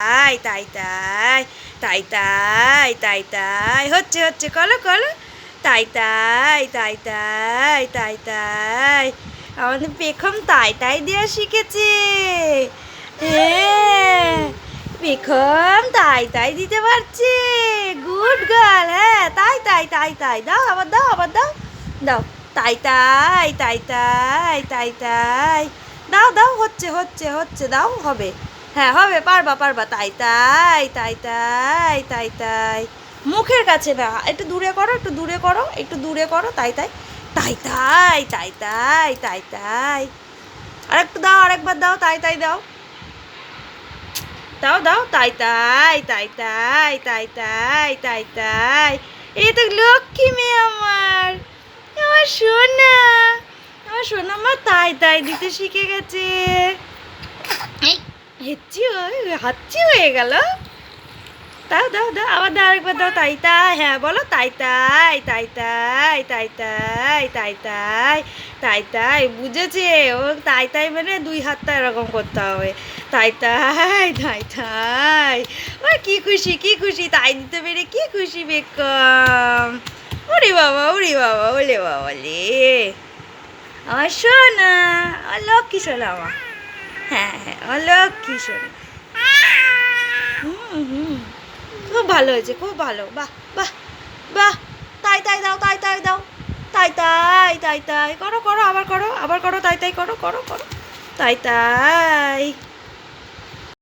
তাই তাই তাই তাই তাই তাই তাই হচ্ছে হচ্ছে কলো কলো তাই তাই তাই তাই তাই তাই আমাদের পেখম তাই তাই দেওয়া শিখেছে হ্যাঁ পেখম তাই তাই দিতে পারছে গুড গার্ল হ্যাঁ তাই তাই তাই তাই দাও আবার দাও আবার দাও দাও তাই তাই তাই তাই তাই তাই দাও দাও হচ্ছে হচ্ছে হচ্ছে দাও হবে হ্যাঁ হবে পারবা পারবা তাই তাই তাই তাই তাই তাই মুখের কাছে না একটু দূরে করো একটু দূরে করো একটু দূরে করো তাই তাই তাই তাই তাই তাই তাই তাই আর একটু দাও আরেকবার দাও তাই তাই দাও দাও দাও তাই তাই তাই তাই তাই তাই তাই তাই এই তো লক্ষ্মী মেয়ে আমার আমার সোনা আমার সোনা আমার তাই তাই দিতে শিখে গেছে হেচ্ছি হয়ে- হাচ্ছি হয়ে গেল দাও দাও দাও আবার দাও আরেকবার দাও তাই তাই হ্যাঁ বলো তাই তাই তাই তাই তাই তাই তাই তাই তাই তাই বুঝেছে ও তাই তাই মানে দুই হাতটা এরকম করতে হবে তাই তাই তাই তাই ও কি খুশি কি খুশি তাই দিতে পেরে কি খুশি বেকম ওরে বাবা ওরে বাবা ওলে বাবা লে আমার সোনা লক্ষ্মী সোনা আমার হ্যাঁ হ্যাঁ আমার কিশোর হুম হুম, খুব ভালো হয়েছে, খুব ভালো। বাহ বাহ বাহ, তাই তাই দাও, তাই তাই দাও, তাই তাই তাই তাই, করো করো, আবার করো আবার করো, তাই তাই করো করো করো, তাই তাই।